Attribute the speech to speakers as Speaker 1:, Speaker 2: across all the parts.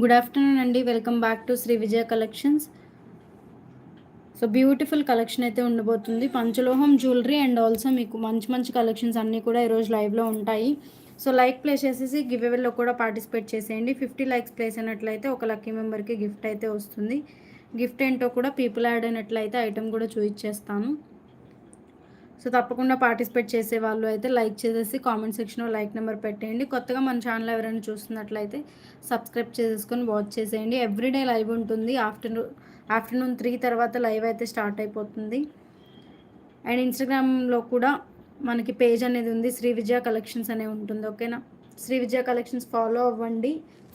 Speaker 1: Good afternoon అండి. Welcome back to Shri Vijaya collections so beautiful collection అయితే ఉండబోతుంది. పంచలోహం jewellery and also మీకు మంచి మంచి కలెక్షన్స్ అన్నీ కూడా ఈరోజు లైవ్లో ఉంటాయి. సో లైక్ ప్లేస్ చేసేసి గివ్ అవేలో కూడా పార్టిసిపేట్ చేసేయండి. ఫిఫ్టీ లైక్స్ ప్లేస్ అయినట్లయితే ఒక లక్కీ మెంబర్కి గిఫ్ట్ అయితే వస్తుంది. గిఫ్ట్ ఏంటో కూడా పీపుల్ యాడ్ అయినట్లయితే ఐటెం కూడా చూపించేస్తాను సో తప్పకుండా పార్టిసిపేట్ చేసే వాళ్ళు అయితే లైక్ చేసేసి కామెంట్ సెక్షన్లో లైక్ నెంబర్ పెట్టేయండి. కొత్తగా మన ఛానల్ ఎవరైనా చూస్తున్నట్లయితే సబ్స్క్రైబ్ చేసేసుకొని వాచ్ చేసేయండి. ఎవ్రీడే లైవ్ ఉంటుంది. ఆఫ్టర్నూన్ ఆఫ్టర్నూన్ త్రీ తర్వాత లైవ్ అయితే స్టార్ట్ అయిపోతుంది. అండ్ ఇన్స్టాగ్రామ్లో కూడా మనకి పేజ్ అనేది ఉంది. శ్రీ విజయ కలెక్షన్స్ అనే ఉంటుంది. ఓకేనా శ్రీ విజయ కలెక్షన్స్ ఫాలో అవ్వండి.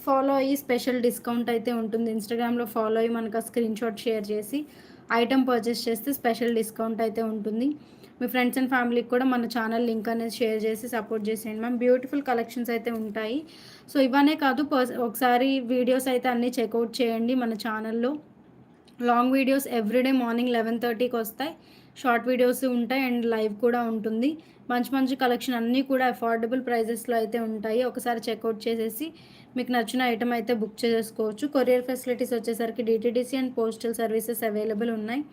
Speaker 1: ఫాలో అయ్యి స్పెషల్ డిస్కౌంట్ అయితే ఉంటుంది. ఇన్స్టాగ్రామ్లో ఫాలో అయ్యి మనకు ఆ స్క్రీన్ షాట్ షేర్ చేసి ఐటమ్ పర్చేస్ చేస్తే స్పెషల్ డిస్కౌంట్ అయితే ఉంటుంది. మీ ఫ్రెండ్స్ అండ్ ఫ్యామిలీకి కూడా మన ఛానల్ లింక్ అనేది షేర్ చేసి సపోర్ట్ చేసేయండి. మ్యామ్ బ్యూటిఫుల్ కలెక్షన్స్ అయితే ఉంటాయి. సో ఇవనే కాదు ఒకసారి వీడియోస్ అయితే అన్నీ చెక్అవుట్ చేయండి మన ఛానల్లో. Long videos everyday morning eleven థర్టీకి వస్తాయి. షార్ట్ వీడియోస్ ఉంటాయి అండ్ లైవ్ కూడా ఉంటుంది. మంచి మంచి కలెక్షన్ అన్నీ కూడా అఫోర్డబుల్ ప్రైజెస్లో అయితే ఉంటాయి. ఒకసారి చెక్అవుట్ చేసేసి మీకు నచ్చిన ఐటమ్ అయితే బుక్ చేసుకోవచ్చు. కొరియర్ ఫెసిలిటీస్ వచ్చేసరికి DTDC and postal services available ఉన్నాయి.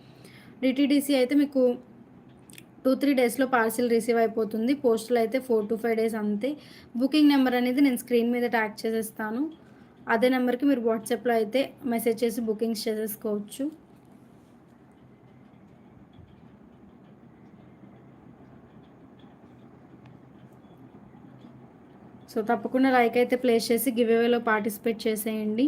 Speaker 1: డిటీడీసీ అయితే మీకు టూ త్రీ డేస్లో పార్సిల్ రిసీవ్ అయిపోతుంది. పోస్టులు అయితే ఫోర్ టు ఫైవ్ డేస్ అంతే. బుకింగ్ నెంబర్ అనేది నేను స్క్రీన్ మీద ట్యాగ్ చేసేస్తాను. అదే నెంబర్కి మీరు వాట్సాప్లో అయితే మెసేజ్ చేసి బుకింగ్స్ చేసేసుకోవచ్చు. సో తప్పకుండా లైక్ అయితే ప్లేస్ చేసి గివ్ అవేలో పార్టిసిపేట్ చేసేయండి.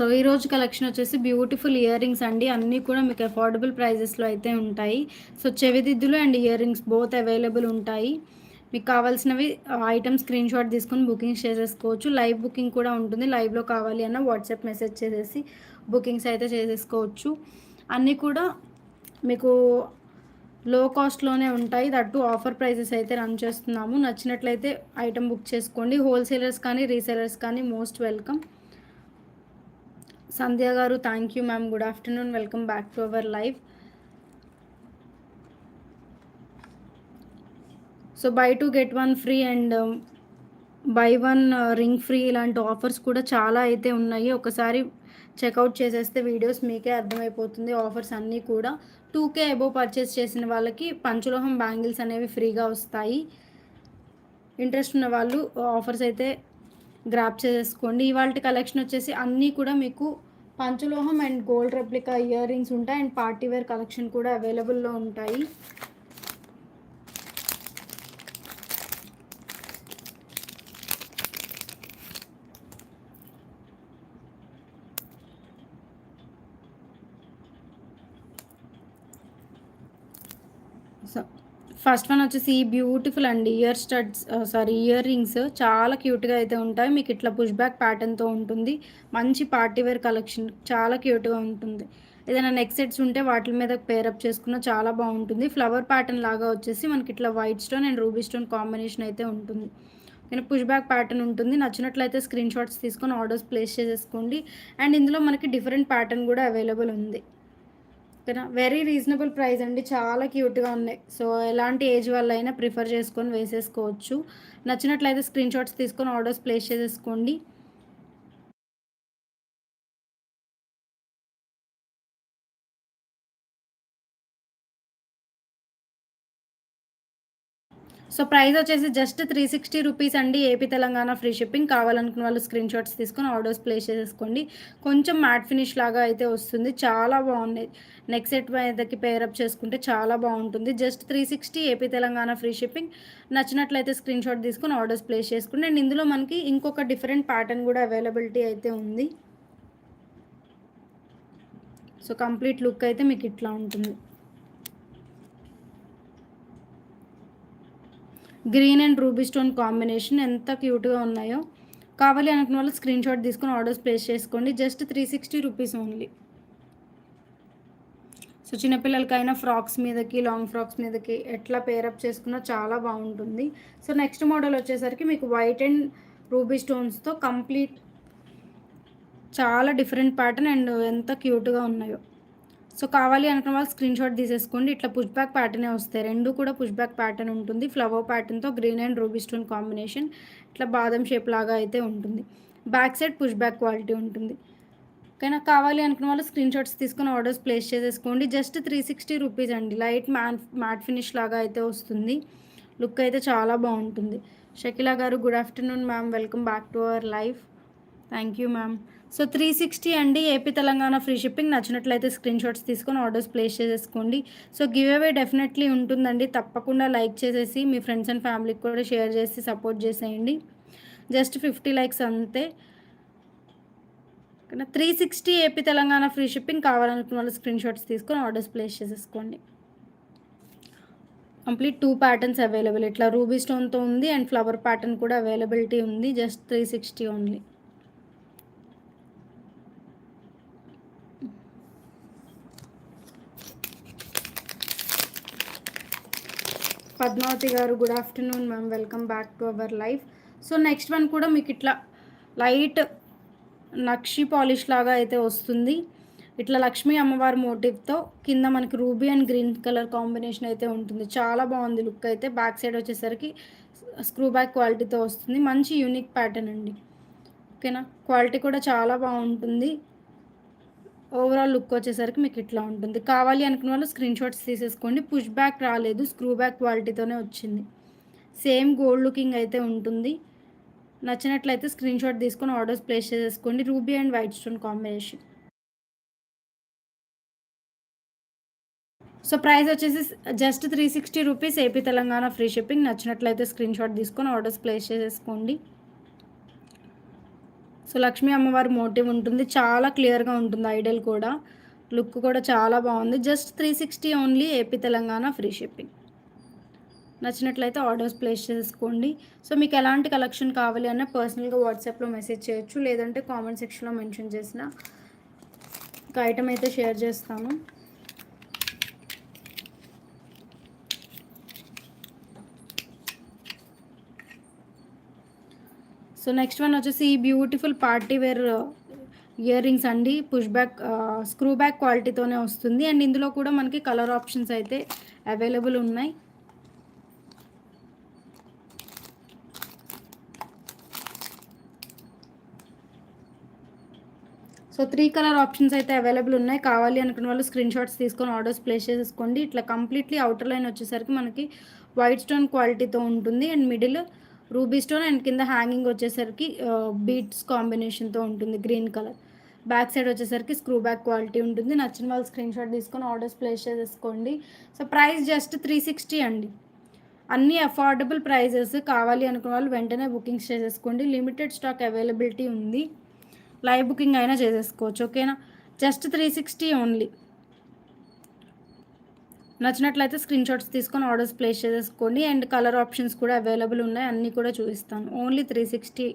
Speaker 1: సో ఈరోజు కలెక్షన్ వచ్చేసి బ్యూటిఫుల్ ఇయర్ రింగ్స్ అండి. అన్నీ కూడా మీకు అఫోర్డబుల్ ప్రైజెస్లో అయితే ఉంటాయి. So చెవిదిద్దులు and ear rings both available ఉంటాయి. మీకు కావాల్సినవి ఐటమ్ స్క్రీన్ షాట్ తీసుకొని బుకింగ్స్ చేసేసుకోవచ్చు. లైవ్ బుకింగ్ కూడా ఉంటుంది. లైవ్లో కావాలి అన్న వాట్సాప్ మెసేజ్ చేసేసి బుకింగ్స్ అయితే చేసేసుకోవచ్చు. అన్నీ కూడా మీకు లో కాస్ట్లోనే ఉంటాయి. దట్టు ఆఫర్ ప్రైజెస్ అయితే రన్ చేస్తున్నాము. నచ్చినట్లయితే ఐటమ్ బుక్ చేసుకోండి. హోల్సేలర్స్ కానీ రీసేలర్స్ కానీ most welcome Sandhya garu thank you ma'am good afternoon welcome back to our life so buy two get one free and buy one ring free ఇలాంటి offers కూడా చాలా అయితే ఉన్నాయి. ఒకసారి చెక్అవుట్ చేసేస్తే వీడియోస్ మీకే అర్థమైపోతుంది. ఆఫర్స్ అన్నీ కూడా టూ కే అబో పర్చేస్ చేసిన వాళ్ళకి పంచలోహం బ్యాంగిల్స్ అనేవి ఫ్రీగా వస్తాయి. ఇంట్రెస్ట్ ఉన్న వాళ్ళు uh, ఆఫర్స్ అయితే గ్రాప్ చేసేసుకోండి. ఇవాళ కలెక్షన్ వచ్చేసి అన్నీ కూడా మీకు పంచలోహం and gold replica ear rings ఉంటాయి. అండ్ పార్టీ వేర్ కలెక్షన్ కూడా అవైలబుల్లో ఉంటాయి. సో ఫస్ట్ వన్ వచ్చేసి బ్యూటిఫుల్ అండి ear studs sorry ear rings చాలా క్యూట్గా అయితే ఉంటాయి. మీకు ఇట్లా పుష్ బ్యాక్ ప్యాటర్న్తో ఉంటుంది. మంచి పార్టీ వేర్ కలెక్షన్ చాలా క్యూట్గా ఉంటుంది. ఏదైనా నెక్ సెట్స్ ఉంటే వాటి మీద పేరప్ చేసుకున్న చాలా బాగుంటుంది. ఫ్లవర్ ప్యాటర్న్ లాగా వచ్చేసి మనకి ఇట్లా white stone and ruby stone combination అయితే ఉంటుంది. నేను పుష్ బ్యాక్ ప్యాటర్న్ ఉంటుంది. నచ్చినట్లయితే స్క్రీన్ షాట్స్ తీసుకొని ఆర్డర్స్ ప్లేస్ చేసేసుకోండి. అండ్ ఇందులో మనకి డిఫరెంట్ ప్యాటర్న్ కూడా అవైలబుల్ ఉంది. ఓకేనా వెరీ రీజనబుల్ ప్రైస్ అండి. చాలా క్యూట్గా ఉన్నాయి. సో ఎలాంటి ఏజ్ వాళ్ళు అయినా ప్రిఫర్ చేసుకొని వేసేసుకోవచ్చు. నచ్చినట్లయితే స్క్రీన్ షాట్స్ తీసుకొని ఆర్డర్స్ ప్లేస్ చేసేసుకోండి. సో ప్రైస్ వచ్చేసి జస్ట్ త్రీ సిక్స్టీ రూపీస్ అండి ఏపీ తెలంగాణ ఫ్రీ షిప్పింగ్ కావాలనుకున్న వాళ్ళు స్క్రీన్ షాట్స్ తీసుకొని ఆర్డర్స్ ప్లేస్ చేసేసుకోండి కొంచెం మ్యాట్ ఫినిష్ లాగా అయితే వస్తుంది. చాలా బాగున్నాయి నెక్స్ట్ సెట్ మీదకి పేరప్ చేసుకుంటే చాలా బాగుంటుంది. Just three sixty AP Telangana free shipping నచ్చినట్లయితే స్క్రీన్ షాట్ తీసుకొని ఆర్డర్స్ ప్లేస్ చేసుకోండి. అండ్ ఇందులో మనకి ఇంకొక డిఫరెంట్ ప్యాటర్న్ కూడా అవైలబిలిటీ అయితే ఉంది. సో కంప్లీట్ లుక్ అయితే మీకు ఇట్లా ఉంటుంది. Green and ruby stone combination ఎంత క్యూట్గా ఉన్నాయో కావాలి అనుకున్న వాళ్ళు స్క్రీన్ షాట్ తీసుకొని ఆర్డర్స్ ప్లేస్ చేసుకోండి. Just three sixty rupees only. So చిన్నపిల్లలకైనా frocks మీదకి లాంగ్ ఫ్రాక్స్ మీదకి ఎట్లా పేరప్ చేసుకున్నా చాలా బాగుంటుంది. సో నెక్స్ట్ మోడల్ వచ్చేసరికి మీకు వైట్ అండ్ రూబీ స్టోన్స్తో కంప్లీట్ చాలా డిఫరెంట్ ప్యాటర్న్ అండ్ ఎంత క్యూట్గా ఉన్నాయో. సో కావాలి అనుకున్న వాళ్ళు స్క్రీన్ షాట్ తీసేసుకోండి. ఇట్లా పుష్ బ్యాక్ ప్యాటర్నే వస్తాయి. రెండు కూడా పుష్ బ్యాక్ ప్యాటర్న్ ఉంటుంది. Flower ప్యాటర్న్తో green and ruby stone combination ఇట్లా బాదం షేప్ లాగా అయితే ఉంటుంది. Back side push back quality ఉంటుంది. ఓకేనా కావాలి అనుకున్న వాళ్ళు స్క్రీన్ షాట్స్ తీసుకొని ఆర్డర్స్ ప్లేస్ చేసేసుకోండి. జస్ట్ త్రీ సిక్స్టీ రూపీస్ అండి. లైట్ మ్యాన్ మ్యాట్ ఫినిష్ లాగా అయితే వస్తుంది. లుక్ అయితే చాలా బాగుంటుంది. Shakila garu good afternoon ma'am welcome back to our life thank you ma'am so three sixty అండి ఏపీ తెలంగాణ ఫ్రీ షిప్పింగ్ నచ్చినట్లయితే స్క్రీన్ షాట్స్ తీసుకొని ఆర్డర్స్ ప్లేస్ చేసేసుకోండి. సో గివ్ అవే డెఫినెట్లీ ఉంటుందండి. తప్పకుండా లైక్ చేసేసి మీ ఫ్రెండ్స్ అండ్ ఫ్యామిలీకి కూడా షేర్ చేసి సపోర్ట్ చేసేయండి. జస్ట్ ఫిఫ్టీ లైక్స్ అంతే. Three sixty AP Telangana free shipping కావాలనుకున్న వాళ్ళు స్క్రీన్ షాట్స్ తీసుకొని ఆర్డర్స్ ప్లేస్ చేసేసుకోండి. కంప్లీట్ టూ ప్యాటర్న్స్ అవైలబుల్ ఇట్లా రూబీ స్టోన్తో ఉంది అండ్ ఫ్లవర్ ప్యాటర్న్ కూడా అవైలబిలిటీ ఉంది. Just three sixty only Padmavathi garu good afternoon ma'am welcome back to our life so next one కూడా మీకు ఇట్లా లైట్ నక్షి పాలిష్ లాగా అయితే వస్తుంది. ఇట్లా లక్ష్మీ అమ్మవారి మోటివ్తో కింద మనకి ruby and green colour combination అయితే ఉంటుంది. చాలా బాగుంది లుక్ అయితే. బ్యాక్ సైడ్ వచ్చేసరికి స్క్రూ బ్యాక్ క్వాలిటీతో వస్తుంది. మంచి యూనిక్ ప్యాటర్న్ అండి. ఓకేనా క్వాలిటీ కూడా చాలా బాగుంటుంది. ఓవరాల్ లుక్ వచ్చేసరికి మీకు ఇట్లా ఉంటుంది. కావాలి అనుకున్న వాళ్ళు స్క్రీన్ షాట్స్ తీసేసుకోండి. పుష్ బ్యాక్ రాలేదు. స్క్రూ బ్యాక్ క్వాలిటీతోనే వచ్చింది. సేమ్ గోల్డ్ లుకింగ్ అయితే ఉంటుంది. నచ్చినట్లయితే స్క్రీన్ షాట్ తీసుకొని ఆర్డర్స్ ప్లేస్ చేసేసుకోండి. Ruby and white stone combination so price వచ్చేసి just three sixty rupees AP Telangana free shipping నచ్చినట్లయితే స్క్రీన్ షాట్ తీసుకొని ఆర్డర్స్ ప్లేస్ చేసేసుకోండి. సో లక్ష్మీ అమ్మవారి మోటివ్ ఉంటుంది. చాలా క్లియర్గా ఉంటుంది ఐడల్ కూడా. లుక్ కూడా చాలా బాగుంది. Just three sixty only AP Telangana free shipping. నచ్చినట్లయితే ఆర్డర్స్ ప్లేస్ చేసుకోండి. సో మీకు ఎలాంటి కలెక్షన్ కావాలి అన్న పర్సనల్గా వాట్సాప్లో మెసేజ్ చేయొచ్చు. లేదంటే కామెంట్ సెక్షన్లో మెన్షన్ చేసిన ఒక ఐటమ్ అయితే షేర్ చేస్తాను. సో నెక్స్ట్ వన్ వచ్చేసి ఈ beautiful party wear ear rings అండి. పుష్ బ్యాక్ స్క్రూ బ్యాక్ క్వాలిటీతోనే వస్తుంది. అండ్ ఇందులో కూడా మనకి కలర్ ఆప్షన్స్ అయితే అవైలబుల్ ఉన్నాయి. సో త్రీ కలర్ ఆప్షన్స్ అయితే అవైలబుల్ ఉన్నాయి. కావాలి అనుకున్న వాళ్ళు స్క్రీన్ షాట్స్ తీసుకొని ఆర్డర్స్ ప్లేస్ చేసేసుకోండి. ఇట్లా కంప్లీట్లీ అవుటర్ లైన్ వచ్చేసరికి మనకి వైట్ స్టోన్ క్వాలిటీతో ఉంటుంది. And middle ruby stone and కింద హ్యాంగింగ్ వచ్చేసరికి బీట్స్ కాంబినేషన్తో ఉంటుంది గ్రీన్ కలర్. బ్యాక్ సైడ్ వచ్చేసరికి స్క్రూ బ్యాక్ క్వాలిటీ ఉంటుంది. నచ్చిన వాళ్ళు స్క్రీన్ షాట్ తీసుకొని ఆర్డర్స్ ప్లేస్ చేసేసుకోండి. So price just three sixty అండి. అన్ని అఫోర్డబుల్ ప్రైజెస్ కావాలి అనుకున్న వాళ్ళు వెంటనే బుకింగ్స్ చేసేసుకోండి. లిమిటెడ్ స్టాక్ అవైలబిలిటీ ఉంది. లైవ్ బుకింగ్ అయినా చేసేసుకోవచ్చు ఓకేనా? Just three sixty only. నచ్చినట్లయితే స్క్రీన్ షాట్స్ తీసుకొని ఆర్డర్స్ ప్లేస్ చేసేసుకోండి అండ్ కలర్ ఆప్షన్స్ కూడా అవైలబుల్ ఉన్నాయి. అన్నీ కూడా చూపిస్తాను. Only three sixty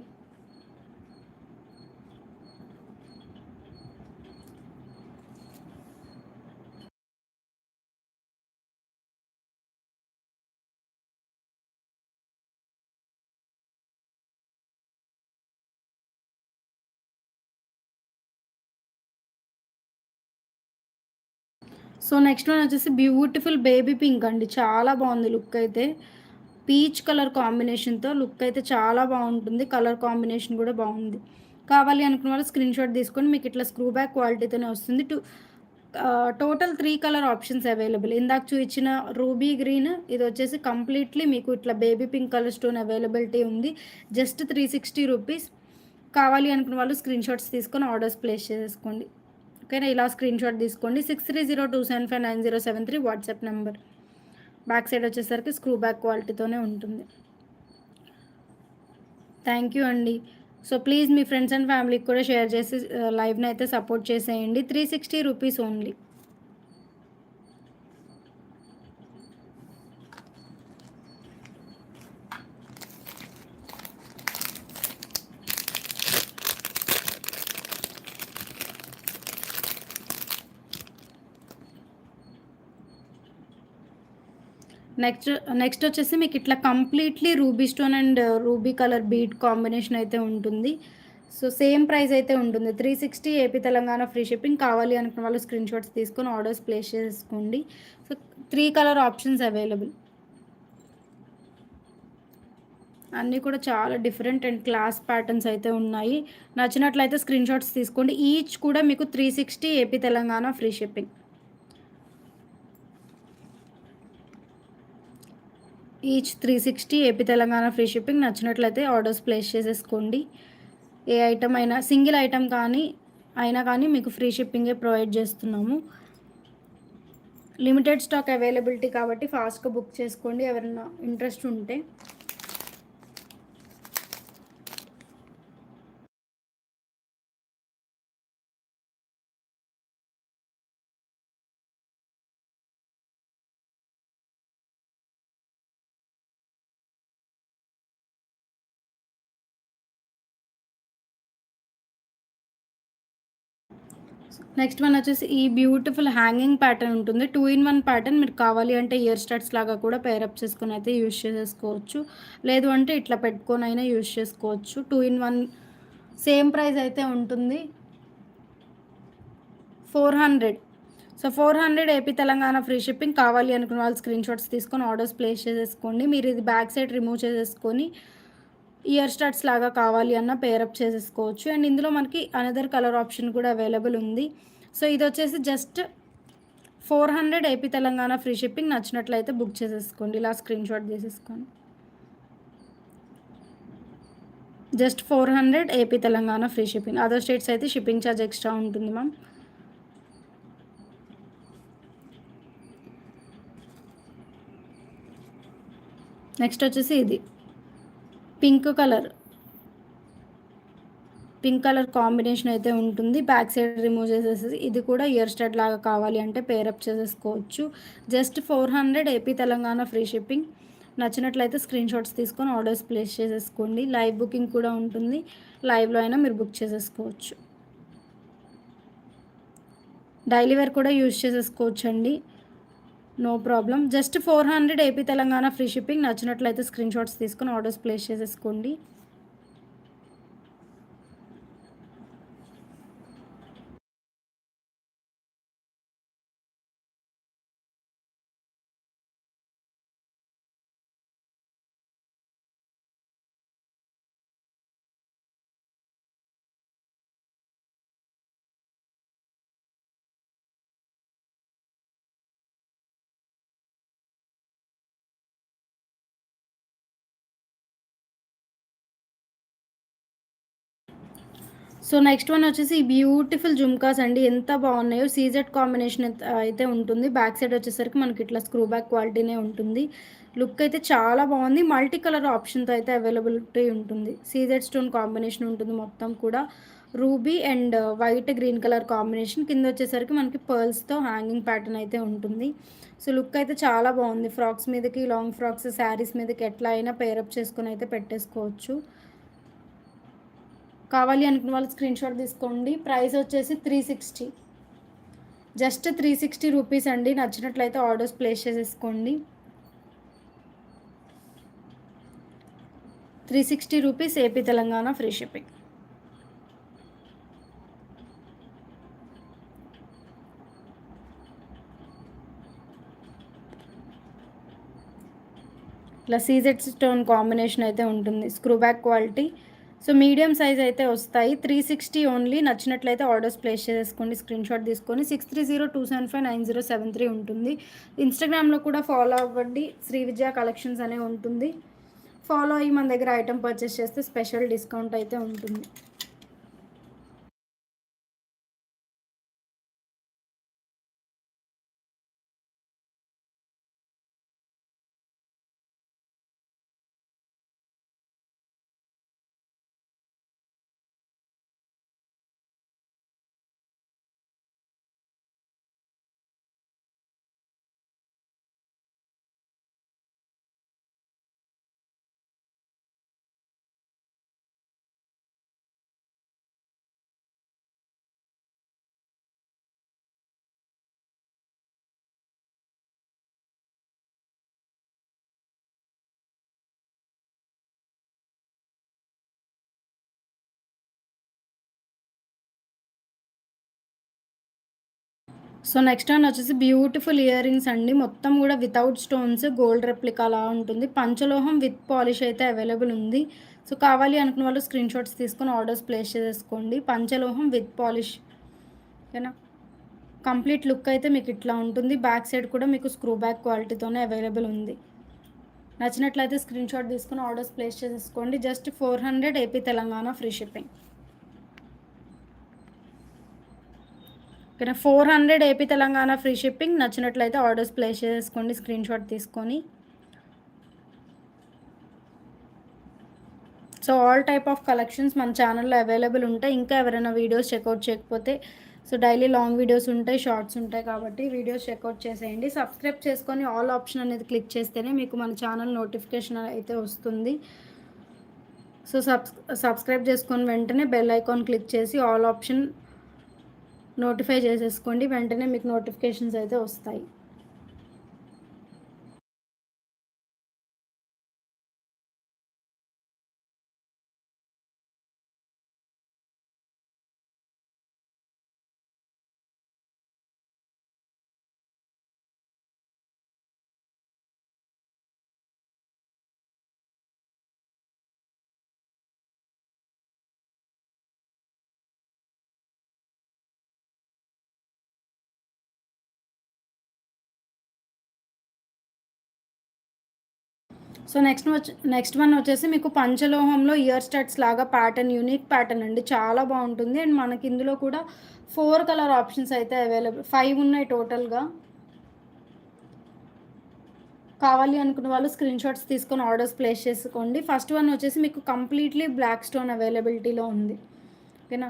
Speaker 1: so next one వచ్చేసి బ్యూటిఫుల్ బేబీ పింక్ అండి. చాలా బాగుంది లుక్ అయితే. పీచ్ కలర్ కాంబినేషన్తో లుక్ అయితే చాలా బాగుంటుంది. కలర్ కాంబినేషన్ కూడా బాగుంది. కావాలి అనుకున్న వాళ్ళు స్క్రీన్ షాట్ తీసుకొని మీకు ఇట్లా స్క్రూ బ్యాక్ క్వాలిటీతోనే వస్తుంది. Two total three colour options available. ఇందాక చూపించిన రూబీ గ్రీన్ ఇది వచ్చేసి కంప్లీట్లీ మీకు ఇట్లా baby pink colour stone availability ఉంది. Just three sixty rupees. కావాలి అనుకున్న వాళ్ళు స్క్రీన్ షాట్స్ తీసుకొని ఆర్డర్స్ ప్లేస్ చేసేసుకోండి ఓకేనా? ఇలా స్క్రీన్ షాట్ తీసుకోండి. Six three zero two seven five nine zero seven three WhatsApp number back side వచ్చేసరికి స్క్రూ బ్యాక్ క్వాలిటీతోనే ఉంటుంది. థ్యాంక్ యూ అండి. సో ప్లీజ్ మీ ఫ్రెండ్స్ అండ్ ఫ్యామిలీకి కూడా షేర్ చేసి uh, లైవ్ని అయితే సపోర్ట్ చేసేయండి. Three sixty rupees only next next వచ్చేసి మీకు ఇట్లా completely ruby stone and uh, ruby colour bead combination అయితే ఉంటుంది. సో సేమ్ ప్రైస్ అయితే ఉంటుంది. Three sixty AP Telangana free shipping. కావాలి అనుకున్న వాళ్ళు స్క్రీన్ షాట్స్ తీసుకొని ఆర్డర్స్ ప్లేస్ చేసుకోండి. So three colour options available. అన్నీ కూడా చాలా డిఫరెంట్ అండ్ క్లాస్ ప్యాటర్న్స్ అయితే ఉన్నాయి. నచ్చినట్లయితే స్క్రీన్ షాట్స్ తీసుకోండి. ఈచ్ కూడా మీకు three sixty AP Telangana free shipping. Each three sixty AP Telangana free shipping నచ్చినట్లయితే ఆర్డర్స్ ప్లేస్ చేసేసుకోండి. ఏ ఐటమ్ అయినా సింగిల్ ఐటమ్ కానీ అయినా కానీ మీకు ఫ్రీ షిప్పింగే ప్రొవైడ్ చేస్తున్నాము. లిమిటెడ్ స్టాక్ అవైలబిలిటీ కాబట్టి ఫాస్ట్గా బుక్ చేసుకోండి. ఎవరైనా ఇంట్రెస్ట్ ఉంటే నెక్స్ట్ వన్ వచ్చేసి ఈ బ్యూటిఫుల్ హ్యాంగింగ్ ప్యాటర్న్ ఉంటుంది. టూ ఇన్ వన్ ప్యాటర్న్ మీరు కావాలి అంటే ఇయర్ స్టడ్స్ లాగా కూడా పేరప్ చేసుకుని అయితే యూజ్ చేసేసుకోవచ్చు లేదు అంటే ఇట్లా పెట్టుకొని అయినా యూజ్ చేసుకోవచ్చు. Two in one same price అయితే ఉంటుంది. Four hundred. So four hundred AP Telangana free shipping కావాలి అనుకున్న వాళ్ళు స్క్రీన్ షాట్స్ తీసుకొని ఆర్డర్స్ ప్లేస్ చేసేసుకోండి మీరు ఇది బ్యాక్ సైడ్ రిమూవ్ చేసేసుకొని ఇయర్ స్టార్ట్స్ లాగా కావాలి అన్న పేరప్ చేసేసుకోవచ్చు. అండ్ ఇందులో మనకి అనదర్ కలర్ ఆప్షన్ కూడా అవైలబుల్ ఉంది. సో ఇది వచ్చేసి just four hundred AP Telangana free shipping నచ్చినట్లయితే బుక్ చేసేసుకోండి. ఇలా స్క్రీన్ షాట్ చేసేసుకోండి just four hundred AP Telangana free shipping other states అయితే షిప్పింగ్ ఛార్జ్ ఎక్స్ట్రా ఉంటుంది మ్యామ్ నెక్స్ట్ వచ్చేసి ఇది. Pink colour. Pink colour combination అయితే ఉంటుంది. బ్యాక్ సైడ్ రిమూవ్ చేసేసి ఇది కూడా ఇయర్ స్టడ్ లాగా కావాలి అంటే పేరప్ చేసేసుకోవచ్చు. Just four hundred AP Telangana free shipping. నచ్చినట్లయితే స్క్రీన్ షాట్స్ తీసుకొని ఆర్డర్స్ ప్లేస్ చేసేసుకోండి. లైవ్ బుకింగ్ కూడా ఉంటుంది. లైవ్లో అయినా మీరు బుక్ చేసేసుకోవచ్చు. డైలీ వేర్ కూడా యూజ్ చేసేసుకోవచ్చు అండి no problem just four hundred AP Telangana free shipping నచ్చినట్లయితే స్క్రీన్ షాట్స్ తీసుకొని ఆర్డర్స్ ప్లేస్ చేసేసుకోండి. సో నెక్స్ట్ వన్ వచ్చేసి బ్యూటిఫుల్ జుమ్కాస్ అండి. ఎంత బాగున్నాయో. సీజెడ్ కాంబినేషన్ అయితే ఉంటుంది. బ్యాక్ సైడ్ వచ్చేసరికి మనకి ఇట్లా స్క్రూ బ్యాక్ క్వాలిటీనే ఉంటుంది. లుక్ అయితే చాలా బాగుంది. మల్టీ కలర్ ఆప్షన్తో అయితే అవైలబిలిటీ ఉంటుంది. సీజెడ్ స్టోన్ కాంబినేషన్ ఉంటుంది మొత్తం కూడా. Ruby and white green colour combination. కింద వచ్చేసరికి మనకి పర్ల్స్తో హ్యాంగింగ్ ప్యాటర్న్ అయితే ఉంటుంది. సో లుక్ అయితే చాలా బాగుంది. ఫ్రాక్స్ మీదకి లాంగ్ ఫ్రాక్స్ శారీస్ మీదకి ఎట్లా అయినా పేరప్ చేసుకుని అయితే పెట్టేసుకోవచ్చు. కావాలి అనుకున్న వాళ్ళు స్క్రీన్ షాట్ తీసుకోండి. ప్రైస్ వచ్చేసి three sixty just three sixty rupees అండి. నచ్చినట్లయితే ఆర్డర్స్ ప్లేస్ చేసేసుకోండి. Three sixty rupees AP Telangana free shipping ఇలా సీజెడ్ స్టోన్ కాంబినేషన్ అయితే ఉంటుంది. Screw back quality so medium size అయితే వస్తాయి. Three sixty only. నచ్చినట్లయితే ఆర్డర్స్ ప్లేస్ చేసుకోండి. స్క్రీన్ షాట్ తీసుకొని six three zero two seven five nine zero seven three ఉంటుంది. ఇన్స్టాగ్రామ్లో కూడా ఫాలో అవ్వండి. శ్రీ విజయ కలెక్షన్స్ అనే ఉంటుంది. ఫాలో అయ్యి మన దగ్గర ఐటమ్ పర్చేస్ చేస్తే స్పెషల్ డిస్కౌంట్ అయితే ఉంటుంది. సో నెక్స్ట్ వన్ వచ్చేసి బ్యూటిఫుల్ ఇయర్ రింగ్స్ అండి. మొత్తం కూడా వితౌట్ స్టోన్స్ గోల్డ్ రెప్లికా అలా ఉంటుంది. పంచలోహం విత్ పాలిష్ అయితే అవైలబుల్ ఉంది. సో కావాలి అనుకున్న వాళ్ళు స్క్రీన్ షాట్స్ తీసుకొని ఆర్డర్స్ ప్లేస్ చేసేసుకోండి పంచలోహం విత్ పాలిష్. ఓకేనా? కంప్లీట్ లుక్ అయితే మీకు ఇట్లా ఉంటుంది. బ్యాక్ సైడ్ కూడా మీకు స్క్రూ బ్యాక్ క్వాలిటీతోనే అవైలబుల్ ఉంది. నచ్చినట్లయితే స్క్రీన్ షాట్ తీసుకొని ఆర్డర్స్ ప్లేస్ చేసేసుకోండి just four hundred AP Telangana free shipping. ఓకేనా? Four hundred AP Telangana free shipping. నచ్చినట్లయితే ఆర్డర్స్ ప్లేస్ చేసుకోండి స్క్రీన్ షాట్ తీసుకొని. So all type of collections మన ఛానల్లో అవైలబుల్ ఉంటాయి. ఇంకా ఎవరైనా వీడియోస్ చెక్అవుట్ చేయకపోతే సో డైలీ లాంగ్ వీడియోస్ ఉంటాయి షార్ట్స్ ఉంటాయి కాబట్టి వీడియోస్ చెక్అవుట్ చేసేయండి. సబ్స్క్రైబ్ చేసుకొని ఆల్ ఆప్షన్ అనేది క్లిక్ చేస్తేనే మీకు మన ఛానల్ నోటిఫికేషన్ అయితే వస్తుంది. సో సబ్స్ సబ్స్క్రైబ్ చేసుకొని వెంటనే బెల్ ఐకాన్ క్లిక్ చేసి ఆల్ ఆప్షన్ నోటిఫై చేసేసుకోండి. వెంటనే మీకు నోటిఫికేషన్స్ అయితే వస్తాయి. సో నెక్స్ట్ నెక్స్ట్ వన్ వచ్చేసి మీకు పంచలోహంలో ఇయర్ స్టడ్స్ లాగా ప్యాటర్న్ యూనిక్ ప్యాటర్న్ అండి. చాలా బాగుంటుంది. అండ్ మనకి ఇందులో కూడా ఫోర్ కలర్ ఆప్షన్స్ అయితే అవైలబుల్ ఫైవ్ ఉన్నాయి టోటల్గా. కావాలి అనుకున్న వాళ్ళు స్క్రీన్ షాట్స్ తీసుకొని ఆర్డర్స్ ప్లేస్ చేసుకోండి. ఫస్ట్ వన్ వచ్చేసి మీకు కంప్లీట్లీ బ్లాక్ స్టోన్ అవైలబిలిటీలో ఉంది. ఓకేనా?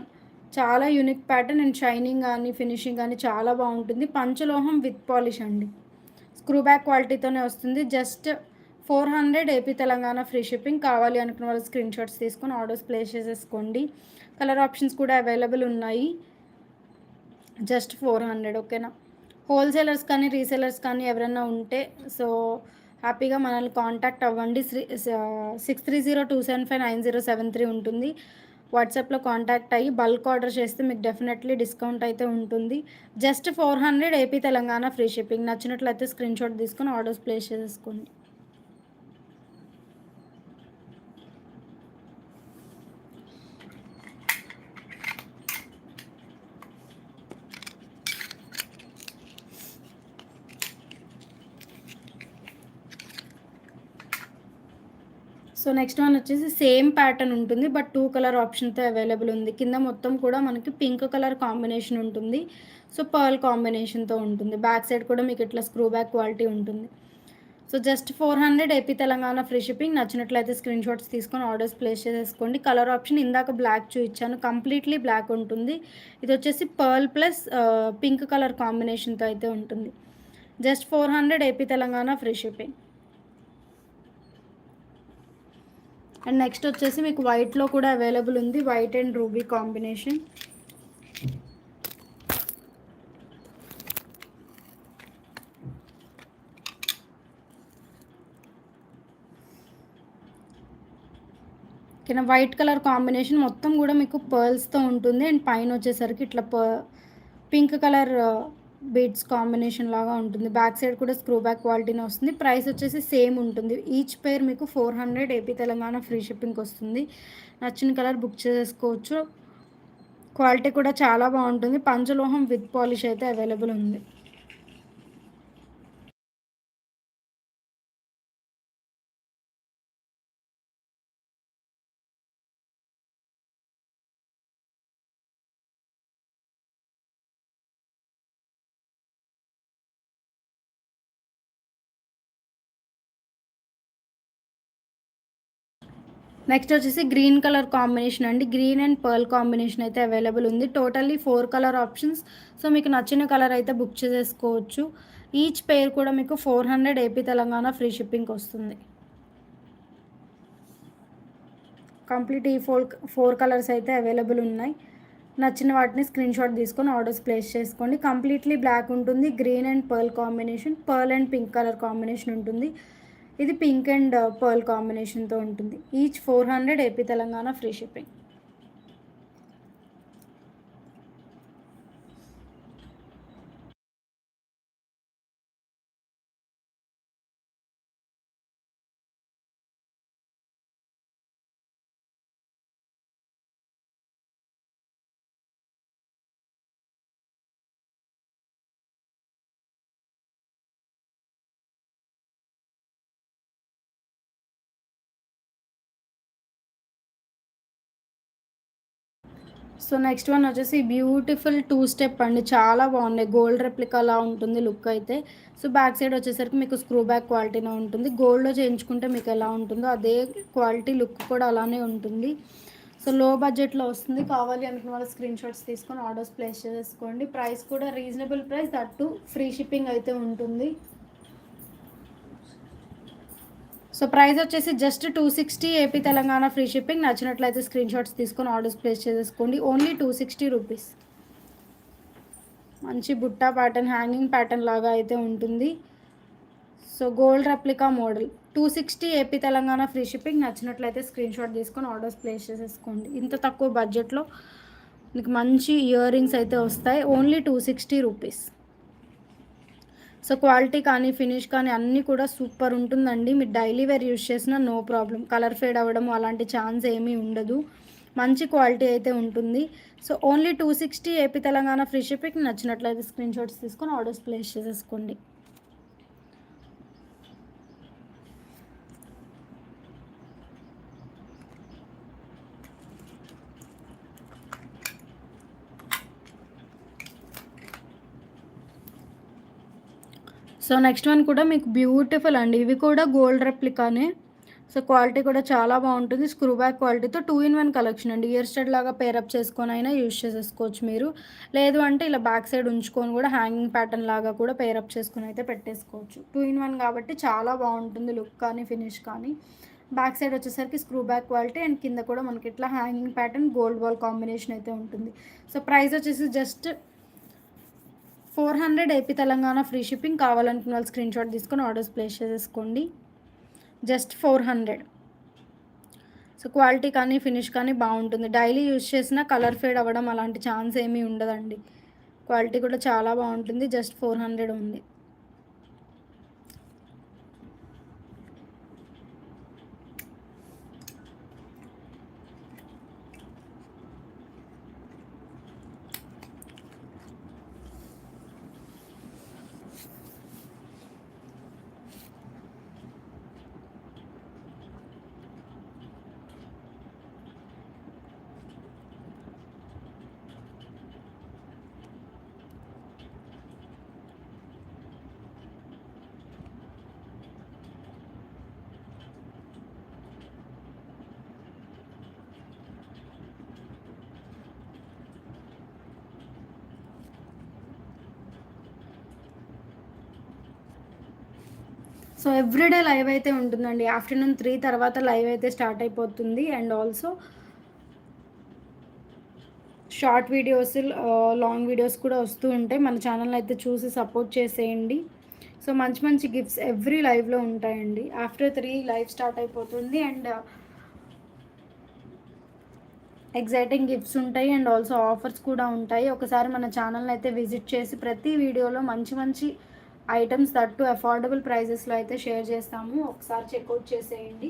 Speaker 1: చాలా యూనిక్ ప్యాటర్న్ అండ్ షైనింగ్ కానీ ఫినిషింగ్ కానీ చాలా బాగుంటుంది. పంచలోహం విత్ పాలిష్ అండి. స్క్రూ బ్యాక్ క్వాలిటీతోనే వస్తుంది. Just four hundred AP Telangana free shipping కావాలి అనుకున్న వాళ్ళు స్క్రీన్ షాట్స్ తీసుకొని ఆర్డర్స్ ప్లేస్ చేసేసుకోండి. కలర్ ఆప్షన్స్ కూడా అవైలబుల్ ఉన్నాయి. జస్ట్ ఫోర్ హండ్రెడ్ ఓకేనా? హోల్సేలర్స్ కానీ రీసేలర్స్ కానీ ఎవరైనా ఉంటే సో హ్యాపీగా మనల్ని కాంటాక్ట్ అవ్వండి. Six three zero two seven five nine zero seven three ఉంటుంది. వాట్సాప్లో కాంటాక్ట్ అయ్యి బల్క్ ఆర్డర్ చేస్తే మీకు డెఫినెట్లీ డిస్కౌంట్ అయితే ఉంటుంది. Just four hundred AP Telangana free shipping. నచ్చినట్లయితే స్క్రీన్ షాట్ తీసుకొని ఆర్డర్స్ ప్లేస్ చేసేసుకోండి. సో నెక్స్ట్ వన్ వచ్చేసి సేమ్ ప్యాటర్న్ ఉంటుంది బట్ టూ కలర్ ఆప్షన్తో అవైలబుల్ ఉంది. కింద మొత్తం కూడా మనకి పింక్ కలర్ కాంబినేషన్ ఉంటుంది. సో పర్ల్ కాంబినేషన్తో ఉంటుంది. బ్యాక్ సైడ్ కూడా మీకు ఇట్లా స్క్రూ బ్యాక్ క్వాలిటీ ఉంటుంది. So just four hundred AP Telangana free shipping. నచ్చినట్లయితే స్క్రీన్ షాట్స్ తీసుకొని ఆర్డర్స్ ప్లేస్ చేసేసుకోండి. కలర్ ఆప్షన్ ఇందాక బ్లాక్ చూపించాను. కంప్లీట్లీ బ్లాక్ ఉంటుంది. ఇది వచ్చేసి పర్ల్ ప్లస్ పింక్ కలర్ కాంబినేషన్తో అయితే ఉంటుంది. Just four hundred AP Telangana free shipping. And next వచ్చేసి మీకు వైట్లో కూడా అవైలబుల్ ఉంది వైట్ అండ్ రూబీ కాంబినేషన్ ఓకేనా వైట్ కలర్ కాంబినేషన్ మొత్తం కూడా మీకు పర్ల్స్తో ఉంటుంది. అండ్ పైన వచ్చేసరికి ఇట్లా పింక్ కలర్ బీడ్స్ కాంబినేషన్ లాగా ఉంటుంది. బ్యాక్ సైడ్ కూడా స్క్రూ బ్యాక్ క్వాలిటీనే వస్తుంది. ప్రైస్ వచ్చేసి సేమ్ ఉంటుంది. ఈచ్ పేర్ మీకు four hundred AP Telangana free shipping వస్తుంది. నచ్చిన కలర్ బుక్ చేసుకోవచ్చు. క్వాలిటీ కూడా చాలా బాగుంటుంది. పంచలోహం విత్ పాలిష్ అయితే అవైలబుల్ ఉంది. నెక్స్ట్ వచ్చేసి గ్రీన్ కలర్ కాంబినేషన్ అండి. గ్రీన్ అండ్ పర్ల్ కాంబినేషన్ అయితే అవైలబుల్ ఉంది. Totally four colour options. So మీకు నచ్చిన కలర్ అయితే బుక్ చేసేసుకోవచ్చు. ఈచ్ పేర్ కూడా మీకు four hundred AP Telangana free షిప్పింగ్కి వస్తుంది. కంప్లీట్ ఈ ఫోర్ ఫోర్ కలర్స్ అయితే అవైలబుల్ ఉన్నాయి. నచ్చిన వాటిని స్క్రీన్ షాట్ తీసుకొని ఆర్డర్స్ ప్లేస్ చేసుకోండి. కంప్లీట్లీ బ్లాక్ ఉంటుంది. Green and pearl combination pearl and pink colour combination ఉంటుంది. ఇది పింక్ అండ్ uh, పర్ల్ కాంబినేషన్తో ఉంటుంది. Each four hundred AP Telangana free shipping so next one వచ్చేసి బ్యూటిఫుల్ టూ స్టెప్ అండి. చాలా బాగున్నాయి. గోల్డ్ రెప్లికాలా ఉంటుంది లుక్ అయితే. సో బ్యాక్ సైడ్ వచ్చేసరికి మీకు స్క్రూ బ్యాక్ క్వాలిటీనే ఉంటుంది. గోల్డ్లో చేయించుకుంటే మీకు ఎలా ఉంటుందో అదే క్వాలిటీ లుక్ కూడా అలానే ఉంటుంది. సో లో బడ్జెట్లో వస్తుంది. కావాలి అనుకున్న వాళ్ళ స్క్రీన్ షాట్స్ తీసుకొని ఆర్డర్స్ ప్లేస్ చేసుకోండి. ప్రైస్ కూడా reasonable price. That free shipping అయితే ఉంటుంది. సో ప్రైస్ వచ్చేసి just two sixty AP Telangana free shipping నచ్చినట్లయితే స్క్రీన్ షాట్స్ తీసుకొని ఆర్డర్స్ ప్లేస్ చేసేసుకోండి. ఓన్లీ టూ సిక్స్టీ రూపీస్ మంచి బుట్టా ప్యాటర్న్ హ్యాంగింగ్ ప్యాటర్న్ లాగా అయితే ఉంటుంది. So gold replica model two sixty AP Telangana free shipping నచ్చినట్లయితే స్క్రీన్ షాట్ తీసుకొని ఆర్డర్స్ ప్లేస్ చేసేసుకోండి. ఇంత తక్కువ బడ్జెట్లో మీకు మంచి ఇయర్ రింగ్స్ అయితే వస్తాయి. Only two sixty rupees so quality కానీ ఫినిష్ కానీ అన్నీ కూడా సూపర్ ఉంటుందండి. మీరు డైలీ వేర్ యూస్ చేసినా నో ప్రాబ్లం. కలర్ ఫేడ్ అవ్వడం అలాంటి ఛాన్స్ ఏమీ ఉండదు. మంచి క్వాలిటీ అయితే ఉంటుంది. So only two sixty AP Telangana free shipping. నచ్చినట్లయితే స్క్రీన్ షాట్స్ తీసుకొని ఆర్డర్స్ ప్లేస్ చేసేసుకోండి. సో నెక్స్ట్ వన్ కూడా మీకు బ్యూటిఫుల్ అండి. ఇవి కూడా గోల్డ్ రెప్లికానే. సో క్వాలిటీ కూడా చాలా బాగుంటుంది. స్క్రూ బ్యాక్ క్వాలిటీతో టూ ఇన్ వన్ కలెక్షన్ అండి. ఇయర్ స్టడ్ లాగా పేరప్ చేసుకొని అయినా యూజ్ చేసేసుకోవచ్చు మీరు. లేదు అంటే ఇలా బ్యాక్ సైడ్ ఉంచుకొని కూడా హ్యాంగింగ్ ప్యాటర్న్ లాగా కూడా పేరప్ చేసుకొని అయితే పెట్టేసుకోవచ్చు. టూ ఇన్ వన్ కాబట్టి చాలా బాగుంటుంది లుక్ కానీ ఫినిష్ కానీ. బ్యాక్ సైడ్ వచ్చేసరికి స్క్రూ బ్యాక్ క్వాలిటీ అండ్ కింద కూడా మనకి ఇట్లా hanging pattern gold ball combination అయితే ఉంటుంది. సో ప్రైస్ వచ్చేసి just four hundred AP Telangana free shipping కావాలనుకున్న వాళ్ళు స్క్రీన్ షాట్ తీసుకొని ఆర్డర్స్ ప్లేస్ చేసేసుకోండి. Just four hundred. So quality కానీ ఫినిష్ కానీ బాగుంటుంది. డైలీ యూజ్ చేసిన కలర్ ఫేడ్ అవ్వడం అలాంటి ఛాన్స్ ఏమీ ఉండదండి. క్వాలిటీ కూడా చాలా బాగుంటుంది. జస్ట్ ఫోర్ హండ్రెడ్ ఉంది. సో ఎవ్రీడే లైవ్ అయితే ఉంటుందండి. ఆఫ్టర్నూన్ త్రీ తర్వాత లైవ్ అయితే స్టార్ట్ అయిపోతుంది. And also short videos long videos కూడా వస్తూ ఉంటాయి. మన ఛానల్ అయితే చూసి సపోర్ట్ చేసేయండి. సో మంచి మంచి గిఫ్ట్స్ ఎవ్రీ లైవ్లో ఉంటాయండి. ఆఫ్టర్ త్రీ లైవ్ స్టార్ట్ అయిపోతుంది. అండ్ ఎగ్జైటింగ్ గిఫ్ట్స్ ఉంటాయి. అండ్ ఆల్సో ఆఫర్స్ కూడా ఉంటాయి. ఒకసారి మన ఛానల్ని అయితే విజిట్ చేసి ప్రతి వీడియోలో మంచి మంచి ఐటమ్స్ దట్టు అఫోర్డబుల్ ప్రైజెస్లో అయితే షేర్ చేస్తాము. ఒకసారి చెక్అవుట్ చేసేయండి.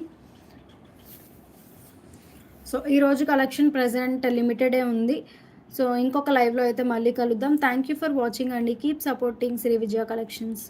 Speaker 1: సో ఈరోజు కలెక్షన్ ప్రజెంట్ లిమిటెడే ఉంది. సో ఇంకొక లైవ్లో అయితే మళ్ళీ కలుద్దాం. థ్యాంక్ యూ ఫర్ వాచింగ్ అండి. Keep supporting Shri Vijaya collections.